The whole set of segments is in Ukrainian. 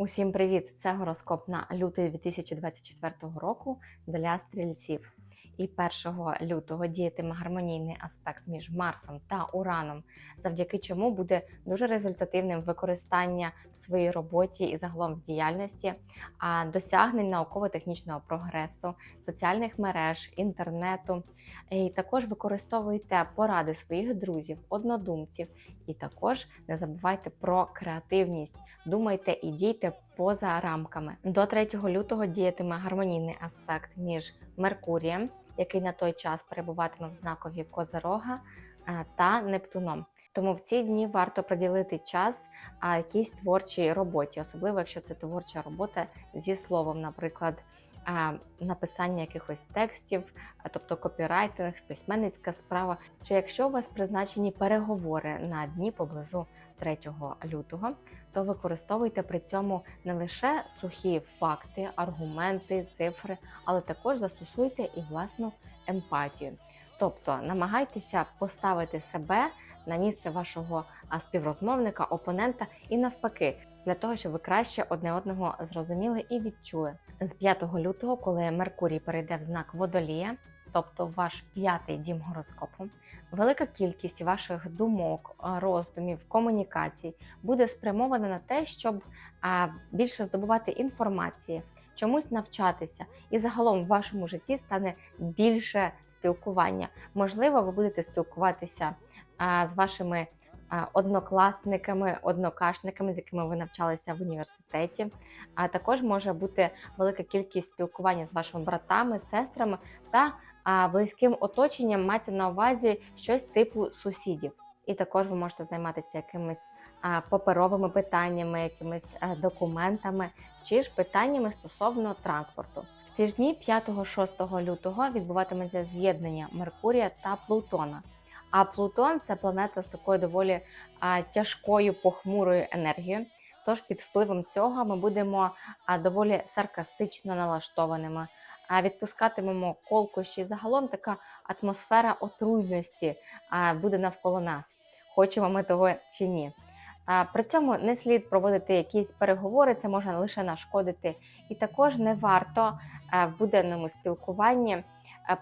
Усім привіт! Це гороскоп на лютий 2024 року для стрільців. І 1 лютого діятиме гармонійний аспект між Марсом та Ураном, завдяки чому буде дуже результативним використання в своїй роботі і загалом в діяльності, а досягнень науково-технічного прогресу, соціальних мереж, інтернету. І також використовуйте поради своїх друзів, однодумців, і також не забувайте про креативність. Думайте і дійте поза рамками. До 3 лютого діятиме гармонійний аспект між Меркурієм, який на той час перебуватиме в знакові Козерога, е, та Нептуном. Тому в ці дні варто приділити час якійсь творчій роботі, особливо якщо це творча робота зі словом, наприклад, написання якихось текстів, тобто копірайтинг, письменницька справа. Чи якщо у вас призначені переговори на дні поблизу 3 лютого, то використовуйте при цьому не лише сухі факти, аргументи, цифри, але також застосуйте і власну емпатію. Тобто намагайтеся поставити себе на місце вашого співрозмовника, опонента і навпаки, для того, щоб ви краще одне одного зрозуміли і відчули. З 5 лютого, коли Меркурій перейде в знак водолія, тобто ваш п'ятий дім гороскопу, велика кількість ваших думок, роздумів, комунікацій буде спрямована на те, щоб більше здобувати інформації, чомусь навчатися, і загалом в вашому житті стане більше спілкування. Можливо, ви будете спілкуватися з вашими однокласниками, однокашниками, з якими ви навчалися в університеті. А також може бути велика кількість спілкування з вашими братами, сестрами та а, близьким оточенням. Мається на увазі щось типу сусідів. І також ви можете займатися якимись паперовими питаннями, якимись а, документами чи ж питаннями стосовно транспорту. В ці ж дні 5-6 лютого відбуватиметься з'єднання Меркурія та Плутона. А Плутон це планета з такою доволі тяжкою похмурою енергією. Тож під впливом цього ми будемо доволі саркастично налаштованими, а відпускатимемо колкощі. Загалом така атмосфера отруйності буде навколо нас. Хочемо ми того чи ні. При цьому не слід проводити якісь переговори, це може лише нашкодити. І також не варто в буденному спілкуванні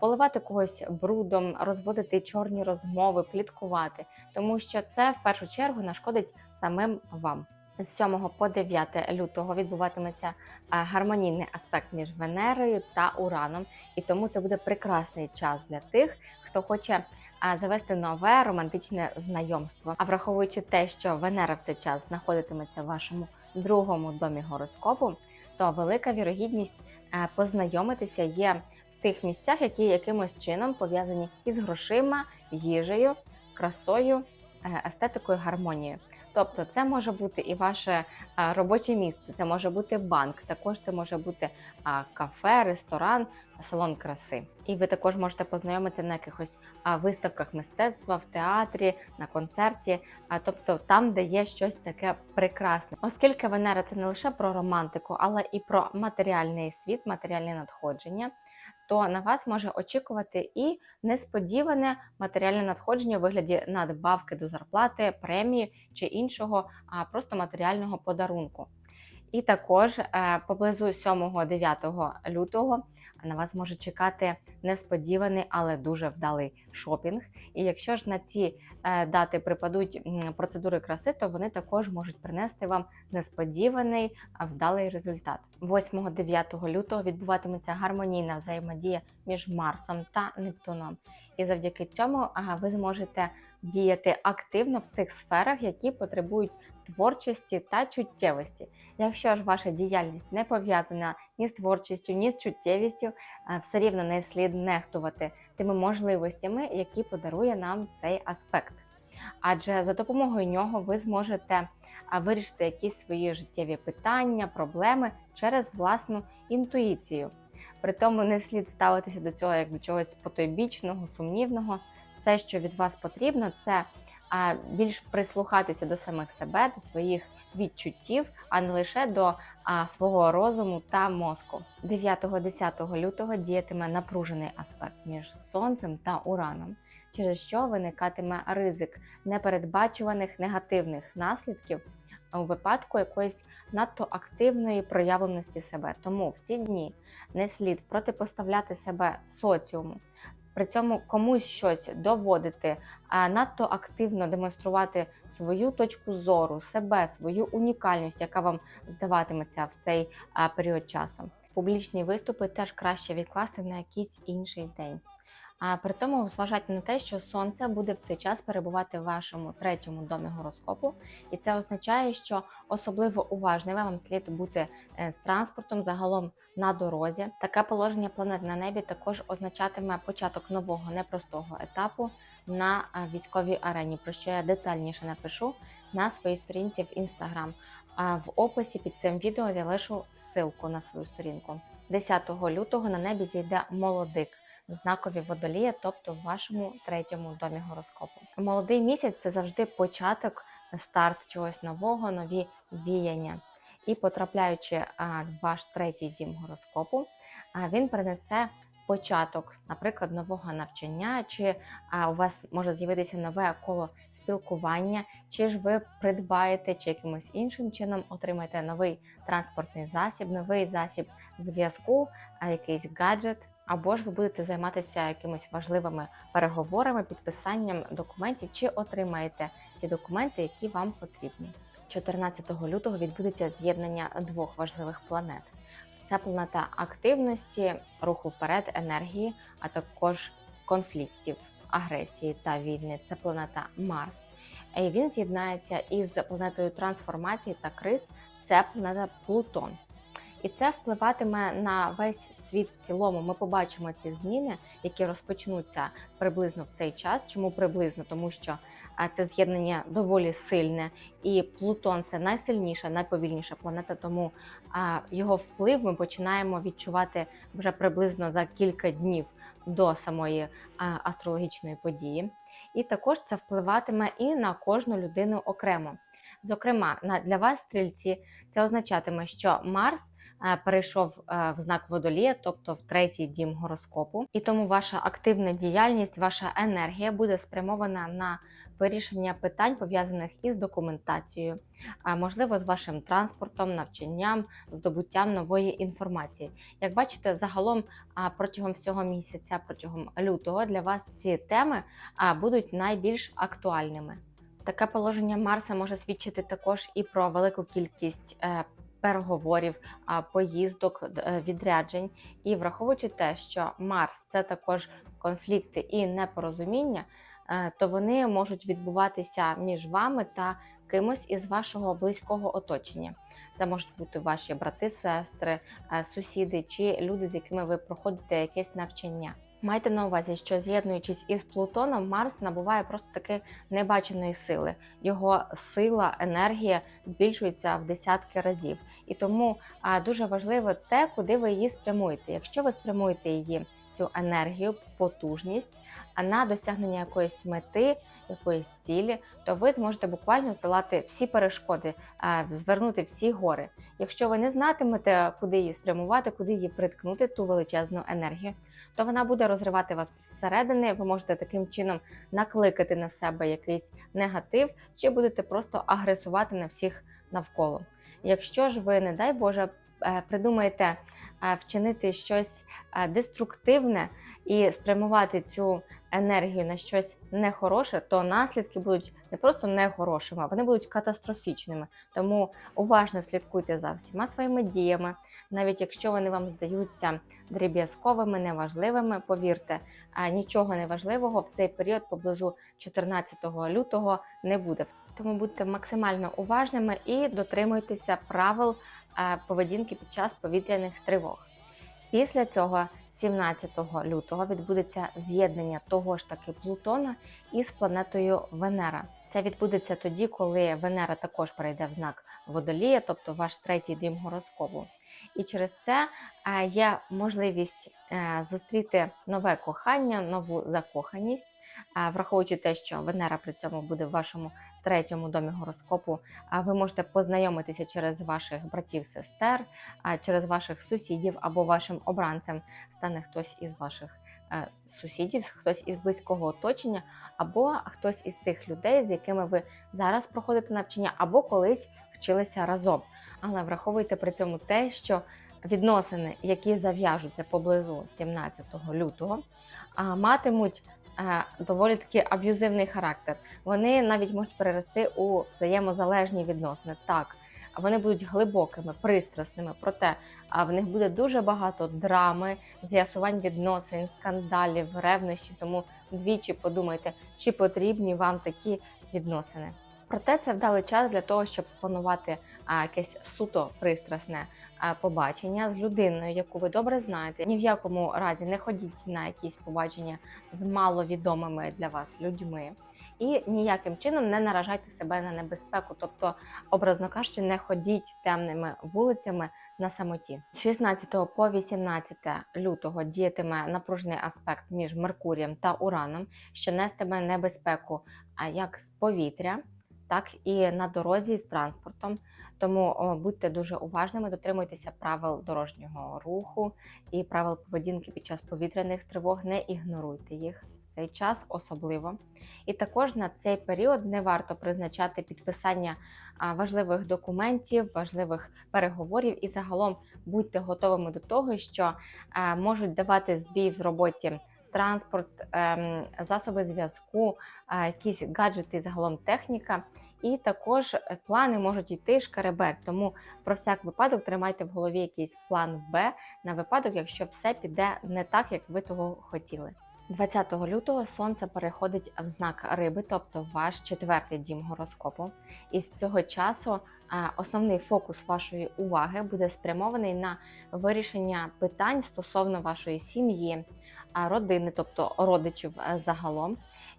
поливати когось брудом, розводити чорні розмови, пліткувати, тому що це в першу чергу нашкодить самим вам. З 7 по 9 лютого відбуватиметься е, гармонійний аспект між Венерою та Ураном, і тому це буде прекрасний час для тих, хто хоче е, завести нове романтичне знайомство. А враховуючи те, що Венера в цей час знаходитиметься в вашому другому домі гороскопу, то велика вірогідність е, познайомитися є в тих місцях, які якимось чином пов'язані із грошима, їжею, красою, естетикою, гармонією. Тобто, це може бути і ваше робоче місце, це може бути банк, також це може бути кафе, ресторан, салон краси. І ви також можете познайомитися на якихось виставках мистецтва, в театрі, на концерті, а, тобто там, де є щось таке прекрасне. Оскільки Венера це не лише про романтику, але і про матеріальний світ, матеріальне надходження. То на вас може очікувати і несподіване матеріальне надходження у вигляді надбавки до зарплати, премії чи іншого, а просто матеріального подарунку. І також е, поблизу 7-9 лютого на вас може чекати несподіваний, але дуже вдалий шопінг. І якщо ж на ці е, дати припадуть процедури краси, то вони також можуть принести вам несподіваний вдалий результат. 8-9 лютого відбуватиметься гармонійна взаємодія між Марсом та Нептуном. І завдяки цьому ви зможете діяти активно в тих сферах, які потребують творчості та чуттєвості. Якщо ж ваша діяльність не пов'язана ні з творчістю, ні з чуттєвістю, все рівно не слід нехтувати тими можливостями, які подарує нам цей аспект. Адже за допомогою нього ви зможете вирішити якісь свої життєві питання, проблеми через власну інтуїцію. При тому не слід ставитися до цього як до чогось потойбічного, сумнівного. Все, що від вас потрібно, це більш прислухатися до самих себе, до своїх відчуттів, а не лише до а, свого розуму та мозку. 9-10 лютого діятиме напружений аспект між сонцем та ураном, через що виникатиме ризик непередбачуваних негативних наслідків у випадку якоїсь надто активної проявленості себе. Тому в ці дні не слід протипоставляти себе соціуму. При цьому комусь щось доводити, надто активно демонструвати свою точку зору, себе, свою унікальність, яка вам здаватиметься в цей період часу. Публічні виступи теж краще відкласти на якийсь інший день. А при тому зважайте на те, що сонце буде в цей час перебувати в вашому третьому домі гороскопу, і це означає, що особливо уважними вам слід бути е, з транспортом загалом на дорозі. Таке положення планет на небі також означатиме початок нового непростого етапу на е, військовій арені, про що я детальніше напишу на своїй сторінці в інстаграм. А в описі під цим відео я лишу ссылку на свою сторінку. 10 лютого на небі зійде молодик знакові водолія, тобто в вашому третьому домі гороскопу. Молодий місяць це завжди початок, старт чогось нового, нові віяння. І потрапляючи в ваш третій дім гороскопу, він принесе початок, наприклад, нового навчання, чи у вас може з'явитися нове коло спілкування, чи ж ви придбаєте, чи якимось іншим чином отримаєте новий транспортний засіб, новий засіб зв'язку, якийсь гаджет. Або ж ви будете займатися якимись важливими переговорами, підписанням документів, чи отримаєте ті документи, які вам потрібні. 14 лютого відбудеться з'єднання двох важливих планет. Це планета активності, руху вперед, енергії, а також конфліктів, агресії та війни. Це планета Марс. І він з'єднається із планетою трансформації та криз. Це планета Плутон. І це впливатиме на весь світ в цілому. Ми побачимо ці зміни, які розпочнуться приблизно в цей час. Чому приблизно? Тому що це з'єднання доволі сильне, і Плутон це найсильніша, найповільніша планета. Тому його вплив ми починаємо відчувати вже приблизно за кілька днів до самої астрологічної події. І також це впливатиме і на кожну людину окремо. Зокрема, для вас, стрільці, це означатиме, що Марс перейшов е, в знак водолія, тобто в третій дім гороскопу, і тому ваша активна діяльність, ваша енергія буде спрямована на вирішення питань пов'язаних із документацією, можливо, з вашим транспортом, навчанням, здобуттям нової інформації. Як бачите, загалом протягом всього місяця, протягом лютого, для вас ці теми будуть найбільш актуальними. Таке положення Марса може свідчити також і про велику кількість е, переговорів, поїздок, е, відряджень. І враховуючи те, що Марс це також конфлікти і непорозуміння, е, то вони можуть відбуватися між вами та кимось із вашого близького оточення. Це можуть бути ваші брати, сестри, е, сусіди чи люди, з якими ви проходите якесь навчання. Майте на увазі, що з'єднуючись із Плутоном, Марс набуває просто таки небаченої сили. Його сила, енергія збільшується в десятки разів. І тому дуже важливо те, куди ви її спрямуєте. Якщо ви спрямуєте її цю енергію, потужність а на досягнення якоїсь мети, якоїсь цілі, то ви зможете буквально здолати всі перешкоди, звернути всі гори. Якщо ви не знатимете, куди її спрямувати, куди її приткнути, ту величезну енергію, то вона буде розривати вас зсередини. Ви можете таким чином накликати на себе якийсь негатив, чи будете просто агресувати на всіх навколо. Якщо ж ви, не дай Боже, е, придумаєте е, вчинити щось е, деструктивне і спрямувати цю енергію на щось нехороше, то наслідки будуть не просто нехорошими, а вони будуть катастрофічними. Тому уважно слідкуйте за всіма своїми діями, навіть якщо вони вам здаються дріб'язковими, неважливими, повірте, нічого неважливого в цей період поблизу 14 лютого не буде. Тому будьте максимально уважними і дотримуйтеся правил поведінки під час повітряних тривог. Після цього, 17 лютого, відбудеться з'єднання того ж таки Плутона із планетою Венера. Це відбудеться тоді, коли Венера також перейде в знак Водолія, тобто ваш третій дім гороскопу. І через це е, є можливість е, зустріти нове кохання, нову закоханість, е, враховуючи те, що Венера при цьому буде в вашому третьому домі гороскопу. А ви можете познайомитися через ваших братів-сестер, через ваших сусідів або вашим обранцем стане хтось із ваших сусідів, хтось із близького оточення, або хтось із тих людей, з якими ви зараз проходите навчання, або колись вчилися разом. Але враховуйте при цьому те, що відносини, які зав'яжуться поблизу 17 лютого, матимуть е, доволі таки аб'юзивний характер. Вони навіть можуть перерости у взаємозалежні відносини. Так, вони будуть глибокими, пристрасними, проте в них буде дуже багато драми, з'ясувань відносин, скандалів, ревнощів. Тому двічі подумайте, чи потрібні вам такі відносини. Проте це вдалий час для того, щоб спланувати якесь суто пристрасне побачення з людиною, яку ви добре знаєте. Ні в якому разі не ходіть на якісь побачення з маловідомими для вас людьми. І ніяким чином не наражайте себе на небезпеку, тобто, образно кажучи, не ходіть темними вулицями на самоті. З 16 по 18 лютого діятиме напружений аспект між Меркурієм та Ураном, що нестиме небезпеку як з повітря, так і на дорозі з транспортом. Тому будьте дуже уважними, дотримуйтеся правил дорожнього руху і правил поведінки під час повітряних тривог. Не ігноруйте їх в цей час особливо. І також на цей період не варто призначати підписання важливих документів, важливих переговорів. І загалом будьте готовими до того, що можуть давати збій в роботі транспорт, ем, засоби зв'язку, якісь гаджети, загалом техніка. І також е, плани можуть йти шкереберть. Тому про всяк випадок тримайте в голові якийсь план Б на випадок, якщо все піде не так, як ви того хотіли. 20 лютого сонце переходить в знак риби, тобто ваш четвертий дім гороскопу. І з цього часу основний фокус вашої уваги буде спрямований на вирішення питань стосовно вашої сім'ї, родини, тобто родичів е, загалом.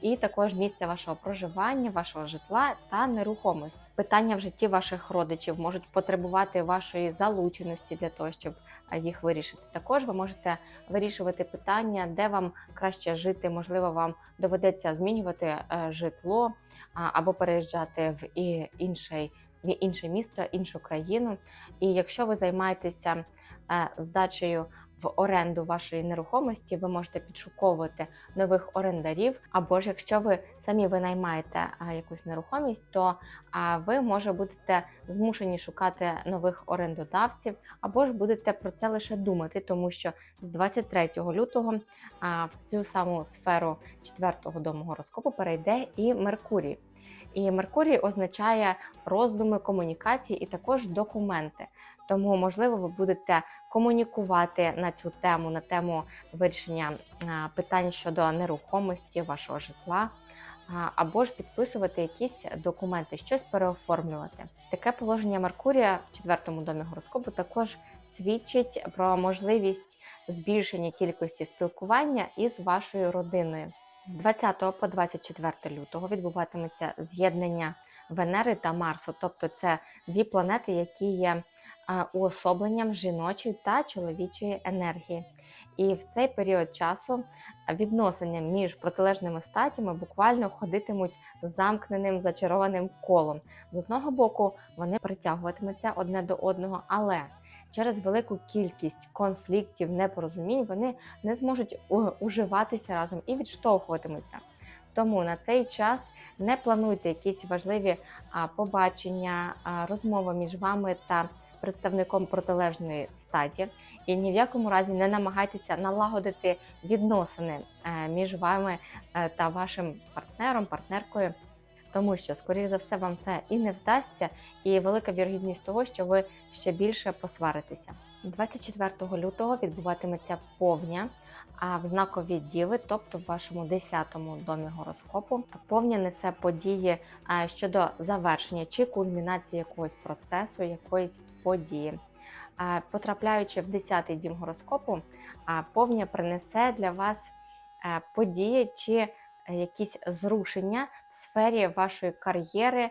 І також місця вашого проживання, вашого житла та нерухомості. Питання в житті ваших родичів можуть потребувати вашої залученості для того, щоб їх вирішити. Також ви можете вирішувати питання, де вам краще жити. Можливо, вам доведеться змінювати е, житло або переїжджати в інший, в інше місто, іншу країну. І якщо ви займаєтеся е, здачею в оренду вашої нерухомості, ви можете підшуковувати нових орендарів. Або ж якщо ви самі винаймаєте якусь нерухомість, то ви може будете змушені шукати нових орендодавців, або ж будете про це лише думати, тому що з 23 лютого в цю саму сферу четвертого дому гороскопу перейде і Меркурій. І Меркурій означає роздуми, комунікації і також документи. Тому, можливо, ви будете комунікувати на цю тему, на тему вирішення питань щодо нерухомості вашого житла, або ж підписувати якісь документи, щось переоформлювати. Таке положення Меркурія в четвертому домі гороскопу також свідчить про можливість збільшення кількості спілкування із вашою родиною. З 20 по 24 лютого відбуватиметься з'єднання Венери та Марсу, тобто це дві планети, які є уособленням жіночої та чоловічої енергії. І в цей період часу відносини між протилежними статями буквально ходитимуть замкненим зачарованим колом. З одного боку, вони притягуватимуться одне до одного, але через велику кількість конфліктів, непорозумінь вони не зможуть уживатися разом і відштовхуватимуться. Тому на цей час не плануйте якісь важливі побачення, розмови між вами та представником протилежної статі, і ні в якому разі не намагайтеся налагодити відносини е, між вами е, та вашим партнером, партнеркою. Тому що, скоріш за все, вам це і не вдасться, і велика вірогідність того, що ви ще більше посваритеся. 24 лютого відбуватиметься повня в знакові діви, тобто в вашому 10-му домі гороскопу. Повня несе події щодо завершення чи кульмінації якогось процесу, якоїсь події. Потрапляючи в 10-й дім гороскопу, а, повня принесе для вас е, події чи е, якісь зрушення в сфері вашої кар'єри а,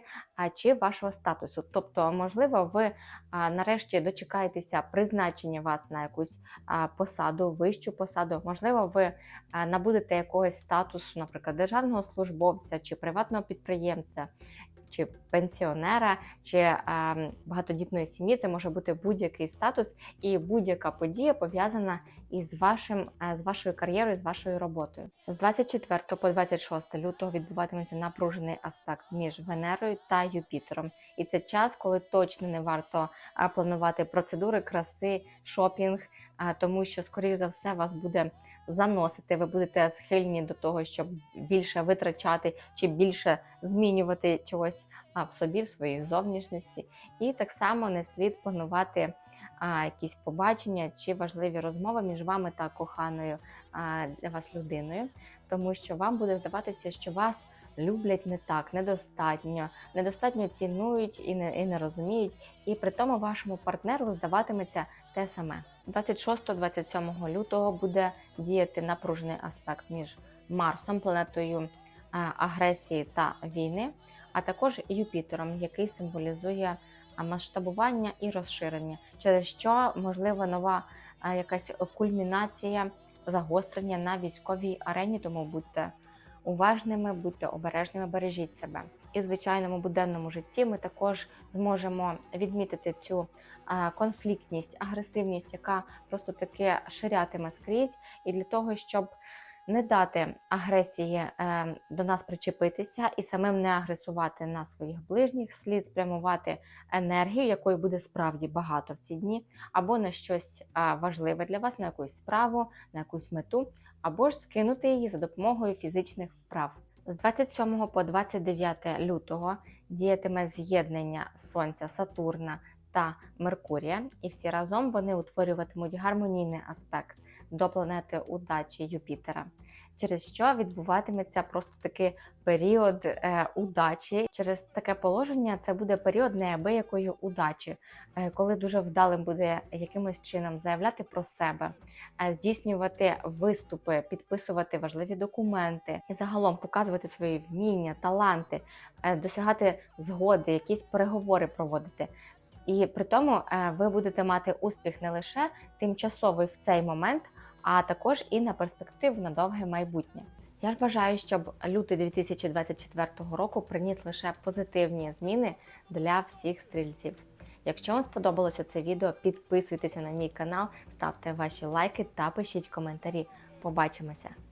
чи вашого статусу. Тобто, можливо, ви нарешті дочекаєтеся призначення вас на якусь посаду, вищу посаду. Можливо, ви набудете якогось статусу, наприклад, державного службовця чи приватного підприємця. Чи пенсіонера, чи е, багатодітної сім'ї, це може бути будь-який статус і будь-яка подія пов'язана із вашим е, з вашою кар'єрою, з вашою роботою. З 24 по 26 лютого відбуватиметься напружений аспект між Венерою та Юпітером. і це час, коли точно не варто планувати процедури краси, шопінг, тому що, скоріш за все, вас буде заносити. Ви будете схильні до того, щоб більше витрачати чи більше змінювати чогось в собі, в своїй зовнішності. І так само не слід планувати якісь побачення чи важливі розмови між вами та коханою для вас людиною, тому що вам буде здаватися, що вас люблять не так, недостатньо, недостатньо цінують і не, і не розуміють. І при тому вашому партнеру здаватиметься те саме. 26-27 лютого буде діяти напружений аспект між Марсом, планетою а, агресії та війни, а також Юпітером, який символізує масштабування і розширення, через що можливо нова а, якась кульмінація загострення на військовій арені, тому будьте уважними, будьте обережними, бережіть себе. І в звичайному буденному житті ми також зможемо відмітити цю конфліктність, агресивність, яка просто таки ширятиме скрізь, і для того, щоб не дати агресії е, до нас причепитися і самим не агресувати на своїх ближніх, слід спрямувати енергію, якої буде справді багато в ці дні, або на щось а, важливе для вас, на якусь справу, на якусь мету, або ж скинути її за допомогою фізичних вправ. З 27 по 29 лютого діятиме з'єднання Сонця, Сатурна та Меркурія, і всі разом вони утворюватимуть гармонійний аспект до планети удачі Юпітера, через що відбуватиметься просто такий період е, удачі. Через таке положення це буде період неабиякої удачі, е, коли дуже вдалим буде якимось чином заявляти про себе, е, здійснювати виступи, підписувати важливі документи і загалом показувати свої вміння, таланти, е, досягати згоди, якісь переговори проводити. І при тому е, ви будете мати успіх не лише тимчасовий в цей момент, а також і на перспективу на довге майбутнє. Я ж бажаю, щоб лютий 2024 року приніс лише позитивні зміни для всіх стрільців. Якщо вам сподобалося це відео, підписуйтеся на мій канал, ставте ваші лайки та пишіть коментарі. Побачимося!